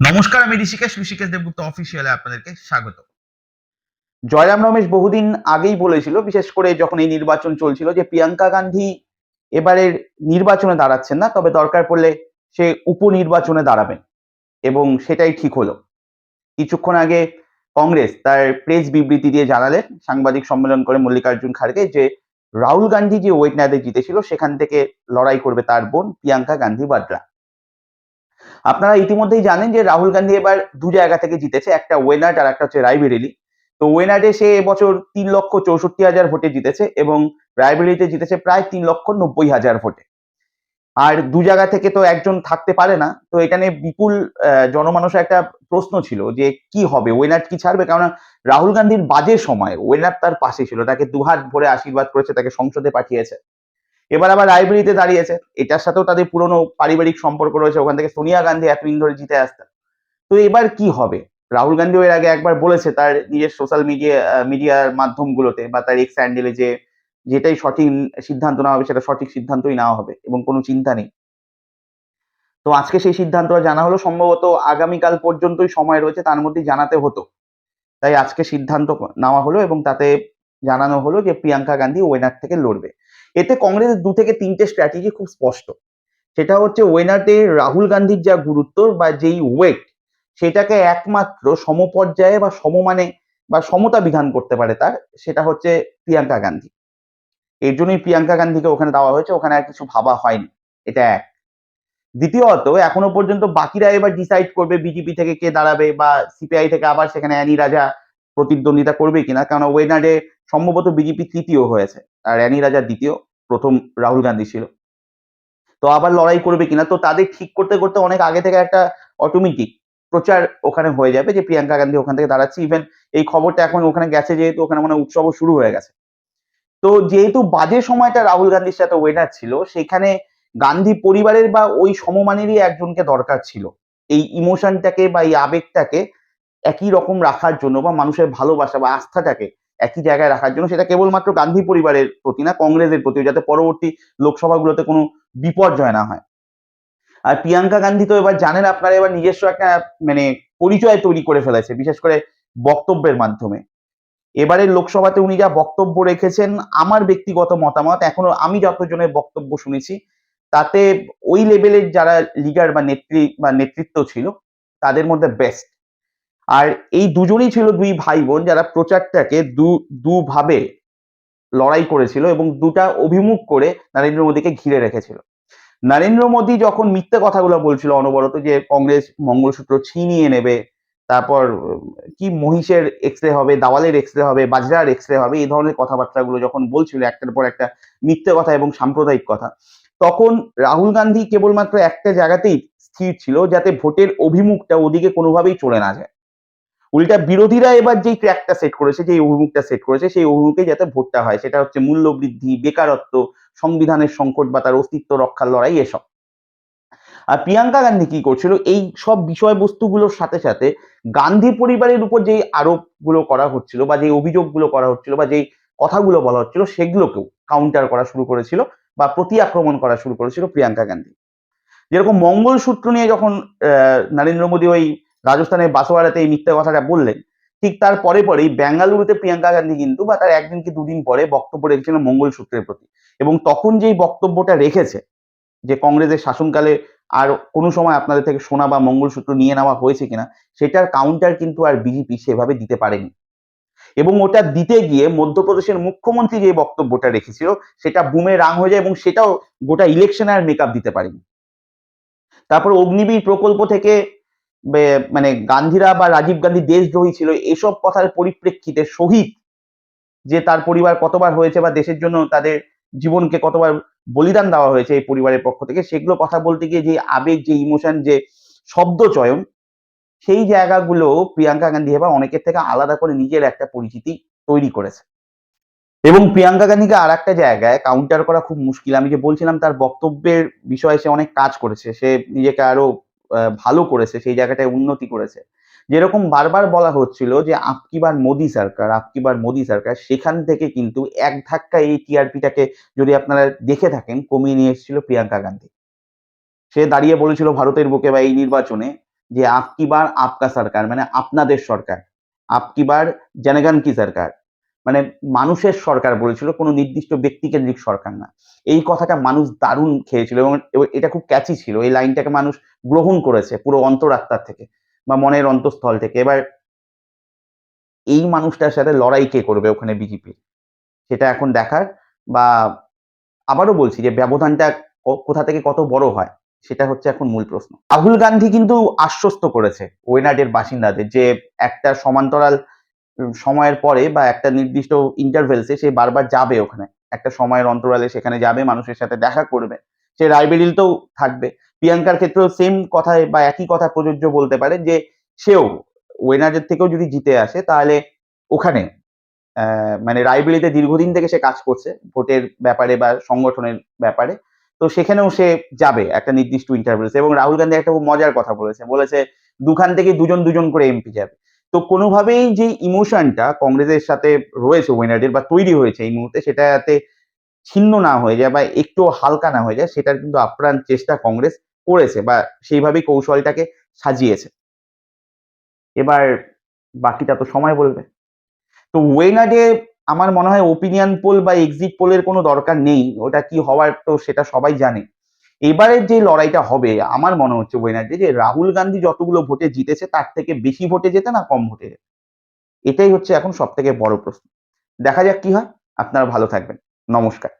নমস্কার, আমি ঋষিকেশ ঋষিকেশ দেবগুপ্ত অফিসিয়ালে আপনাদেরকে স্বাগত। জয়রাম রমেশ বহুদিন আগেই বলেছিল, বিশেষ করে যখন এই নির্বাচন চলছিল, যে প্রিয়াঙ্কা গান্ধী এবারের নির্বাচনে দাঁড়াচ্ছেন না, তবে দরকার পড়লে সে উপনির্বাচনে দাঁড়াবেন এবং সেটাই ঠিক হলো। কিছুক্ষণ আগে কংগ্রেস তার প্রেস বিবৃতি দিয়ে জানালেন সাংবাদিক সম্মেলন করে মল্লিকার্জুন খাড়গে যে, রাহুল গান্ধী যে ওয়েটনাদে জিতেছিল, সেখান থেকে লড়াই করবে তার বোন প্রিয়াঙ্কা গান্ধী বাড্রা। আপনারা ইতিমধ্যেই জানেন যে রাহুল গান্ধী এবার দু জায়গা থেকে জিতেছে, একটা ওয়েনাট আর একটা হচ্ছে রায়বেরেলি তো ওয়েনাটে সে এবছর তিন লক্ষ চৌষট্টি হাজার ভোটে জিতেছে এবং রায়বেরিলিতে জিতেছে প্রায় তিন লক্ষ নব্বই হাজার ভোটে আর দু জায়গা থেকে তো একজন থাকতে পারে না, তো এটা নিয়ে বিপুল জনমানসে একটা প্রশ্ন ছিল যে কি হবে ওয়েনাট কি ছাড়বে? কারণ রাহুল গান্ধীর বাজে সময় ওয়েনাট তার পাশে ছিল, তাকে দুহাত ভরে আশীর্বাদ করেছে, তাকে সংসদে পাঠিয়েছে। এবার আবার রায়বেরিতে দাঁড়িয়েছে। এটার সাথেও তাদের পুরনো পারিবারিক সম্পর্ক রয়েছে। ওখান থেকে সোনিয়া গান্ধী এতদিন ধরে জিতে আসতেন। তো এবার কি হবে? রাহুল গান্ধীও এর আগে একবার বলেছে তার নিজের সোশ্যাল মিডিয়া মিডিয়ার মাধ্যমগুলোতে বা তার এক্স হ্যান্ডেলে যে, যেটাই সঠিক সিদ্ধান্ত নেওয়া হবে, সেটা সঠিক সিদ্ধান্তই নেওয়া হবে এবং কোনো চিন্তা নেই। তো আজকে সেই সিদ্ধান্তটা জানা হলো। সম্ভবত আগামীকাল পর্যন্তই সময় রয়েছে, তার মধ্যে জানাতে হতো। তাই আজকে সিদ্ধান্ত নেওয়া হলো এবং তাতে জানানো হলো যে প্রিয়াঙ্কা গান্ধী ওয়েনার থেকে লড়বে। এতে কংগ্রেসের দু থেকে তিনটে স্ট্র্যাটেজি খুব স্পষ্ট। সেটা হচ্ছে ওয়েনাটে রাহুল গান্ধীর যা গুরুত্ব বা যেই ওয়েট সেটাকে একমাত্র সমপর্যায়ে বা সমমানে বা সমতা বিধান করতে পারে তার, সেটা হচ্ছে প্রিয়াঙ্কা গান্ধী। এর জন্যই প্রিয়াঙ্কা গান্ধীকে ওখানে দেওয়া হয়েছে, ওখানে আর কিছু ভাবা হয়নি। এটা এক। দ্বিতীয়ত, এখনও পর্যন্ত বাকিরা এবার ডিসাইড করবে বিজেপি থেকে কে দাঁড়াবে বা সিপিআই থেকে আবার সেখানে অ্যানি রাজা প্রতিদ্বন্দ্বিতা করবে কিনা কারণ ওয়েনাডে সম্ভবত বিজেপি তৃতীয় হয়েছে, আর অ্যানি রাজা দ্বিতীয়, প্রথম রাহুল গান্ধী ছিল। তো আবার লড়াই করবে কিনা, তো তাদের ঠিক করতে করতে অনেক আগে থেকে একটা অটোমেটিক প্রচার ওখানে হয়ে যাবে যে প্রিয়াঙ্কা গান্ধী ওখান থেকে দাঁড়াচ্ছে। ইভেন এই খবরটা এখন ওখানে গেছে যেহেতু ওখানে মানে উৎসবও শুরু হয়ে গেছে। তো যেহেতু বাজে সময়টা রাহুল গান্ধীর সাথে ওয়েটার ছিল, সেখানে গান্ধী পরিবারের বা ওই সমমানেরই একজনকে দরকার ছিল। এই ইমোশনটাকে বা এই আবেগটাকে একই রকম রাখার জন্য বা মানুষের ভালোবাসা বা আস্থাটাকে একই জায়গায় রাখার জন্য সেটা কেবলমাত্র গান্ধী পরিবারের প্রতি না, কংগ্রেসের প্রতি যাতে পরবর্তী লোকসভাগুলোতে কোনো বিপর্যয় না হয়। আর প্রিয়াঙ্কা গান্ধী তো এবার জানেন আপনারা, এবার নিজস্ব একটা মানে পরিচয় তৈরি করে ফেলেছে, বিশেষ করে বক্তব্যের মাধ্যমে। এবারের লোকসভাতে উনি যা বক্তব্য রেখেছেন, আমার ব্যক্তিগত মতামত, এখনও আমি যতজনের বক্তব্য শুনেছি, তাতে ওই লেভেলের যারা লিডার বা নেত্রী, বা নেতৃত্ব ছিল, তাদের মধ্যে বেস্ট আর এই দুজনেই ছিল দুই ভাই বোন যারা প্রচারটাকে দু, দুভাবে লড়াই করেছিল এবং দুটা অভিমুখ করে নরেন্দ্র মোদীকে ঘিরে রেখেছিল। নরেন্দ্র মোদী যখন মিথ্যে কথাগুলো বলছিল অনবরত যে কংগ্রেস মঙ্গলসূত্র ছিনিয়ে নেবে, তারপর কি মহিষের এক্স রে হবে, দাওয়ালের এক্স রে হবে, বাজরার এক্স রে হবে, এই ধরনের কথাবার্তাগুলো যখন বলছিল একটার পর একটা মিথ্যে কথা এবং সাম্প্রদায়িক কথা, তখন রাহুল গান্ধী কেবলমাত্র একটা জায়গাতেই স্থির ছিল যাতে ভোটের অভিমুখটা ওদিকে কোনোভাবেই চলে না যায়। উল্টা বিরোধীরা এবার যেই ট্র্যাকটা সেট করেছে যে অভিমুখটা সেট করেছে, সেই অভিমুখে যাতে ভোটটা হয়, সেটা হচ্ছে মূল্যবৃদ্ধি, বেকারত্ব, সংবিধানের সংকট বা তার অস্তিত্ব রক্ষার লড়াই এসব। আর প্রিয়াঙ্কা গান্ধী কি করছিল? এই সব বিষয়বস্তুগুলোর সাথে সাথে গান্ধী পরিবারের উপর যেই আরোপগুলো করা হচ্ছিল বা যেই অভিযোগগুলো করা হচ্ছিল বা যেই কথাগুলো বলা হচ্ছিল, সেগুলোকেও কাউন্টার করা শুরু করেছিল বা প্রতি আক্রমণ করা শুরু করেছিল প্রিয়াঙ্কা গান্ধী। যেরকম মঙ্গলসূত্র নিয়ে যখন নরেন্দ্র মোদী ওই রাজস্থানের বাসোয়ারাতে এই মিথ্যা কথাটা বললেন। ঠিক তার পরে পরেই বেঙ্গালুরুতে প্রিয়াঙ্কা গান্ধী কিন্তু বা তার একদিন কি দুদিন পরে বক্তব্য রেখেছিলেন মঙ্গলসূত্রের প্রতি। এবং তখন যেই বক্তব্যটা রেখেছে, যে কংগ্রেসের শাসনকালে আর কোনো সময় আপনাদের থেকে সোনা বা মঙ্গলসূত্র নিয়ে নেওয়া হয়েছে কিনা, সেটার কাউন্টার কিন্তু আর বিজেপি সেভাবে দিতে পারেনি। এবং ওটা দিতে গিয়ে মধ্যপ্রদেশের মুখ্যমন্ত্রী যে বক্তব্যটা রেখেছিল, সেটা বুমে রাং হয়ে যায় এবং সেটাও গোটা ইলেকশনে আর মেকআপ দিতে পারেনি। তারপর অগ্নিবীর প্রকল্প থেকে মানে গান্ধীরা বা রাজীব গান্ধী দেশদ্রোহী ছিল, এসব কথার পরিপ্রেক্ষিতে শহীদ, যে তার পরিবার কতবার হয়েছে বা দেশের জন্য তাদের জীবনকে কতবার বলিদান দেওয়া হয়েছে এই পরিবারের পক্ষ থেকে, সেগুলো কথা বলতে গিয়ে যে আবেগ, যে ইমোশন যে শব্দ চয়ন, সেই জায়গাগুলো প্রিয়াঙ্কা গান্ধী এবার অনেকের থেকে আলাদা করে নিজের একটা পরিচিতি তৈরি করেছে। এবং প্রিয়াঙ্কা গান্ধীকে আর একটা জায়গায় কাউন্টার করা খুব মুশকিল। আমি যে বলছিলাম, তার বক্তব্যের বিষয়ে সে অনেক কাজ করেছে। সে নিজেকে আরও ভালো করেছে, সেই জায়গাটায় উন্নতি করেছে। যেরকম বারবার বলা হচ্ছিল যে আপকিবার মোদি সরকার আপকিবার মোদি সরকার, সেখান থেকে কিন্তু এক ধাক্কা এই টিআরপিটাকে যদি আপনারা দেখে থাকেন, কমিয়ে নিয়ে এসেছিল প্রিয়াঙ্কা গান্ধী। সে দাঁড়িয়ে বলেছিল ভারতের বুকে বা এই নির্বাচনে যে আপকি বার আপকা সরকার মানে আপনাদের সরকার আপকিবার জনগণ কি সরকার মানে মানুষের সরকার বলেছিল, কোনো নির্দিষ্ট ব্যক্তিকেন্দ্রিক সরকার না। এই কথাটা মানুষ দারুণ খেয়েছিল এবং এটা খুব ক্যাচি ছিল। এই লাইনটাকে মানুষ গ্রহণ করেছে পুরো অন্তরাত্মার থেকে বা মনের অন্তঃস্থল থেকে। এবার এই মানুষটার সাথে লড়াই কে করবে ওখানে বিজেপি সেটা এখন দেখার বা আবারও বলছি যে ব্যবধানটা কোথা থেকে কত বড় হয়, সেটা হচ্ছে এখন মূল প্রশ্ন। রাহুল গান্ধী কিন্তু আশ্বস্ত করেছে ওয়েনাডের বাসিন্দাদের যে একটা সমান্তরাল সময়ের পরে বা একটা নির্দিষ্ট ইন্টারভেলসে সে বারবার যাবে ওখানে। একটা সময়ের অন্তরালে সেখানে যাবে, মানুষের সাথে দেখা করবে। সে রায়বেরিলতেও থাকবে। প্রিয়াঙ্কার ক্ষেত্রেও সেম কথায় বা একই কথা প্রযোজ্য বলতে পারে যে, সেও ওয়েনাডের থেকেও যদি জিতে আসে, তাহলে ওখানে মানে রায়বেরিলিতে দীর্ঘদিন থেকে সে কাজ করছে, ভোটের ব্যাপারে বা সংগঠনের ব্যাপারে। তো সেখানেও সে যাবে একটা নির্দিষ্ট ইন্টারভিউস এবং রাহুল গান্ধী একটা খুব মজার কথা বলেছে। বলেছে, দুখান থেকে দুজন দুজন করে এমপি যাবে। তো কোনোভাবেই যে ইমোশনটা কংগ্রেসের সাথে রয়েছে ওয়েনাডের বা তৈরি হয়েছে এই মুহূর্তে, সেটা যাতে ছিন্ন না হয়ে যায় বা একটু হালকা না হয়ে যায়, সেটার কিন্তু আপ্রাণ চেষ্টা কংগ্রেস করেছে বা সেইভাবেই কৌশলটাকে সাজিয়েছে। এবার বাকিটা তো সময় বলবে। তো ওয়েনাডে আমার মনে হয় ওপিনিয়ন পোল বা এক্সিট পোলের কোনো দরকার নেই। ওটা কি হওয়ার তো সেটা সবাই জানে। এবারের যে লড়াইটা হবে, আমার মনে হচ্ছে বইনার্জি যে রাহুল গান্ধী যতগুলো ভোটে জিতেছে, তার থেকে বেশি ভোটে যেতে না কম ভোটে যেতে এটাই হচ্ছে এখন সব থেকে বড় প্রশ্ন। দেখা যাক কি হয়। আপনারা ভালো থাকবেন। নমস্কার।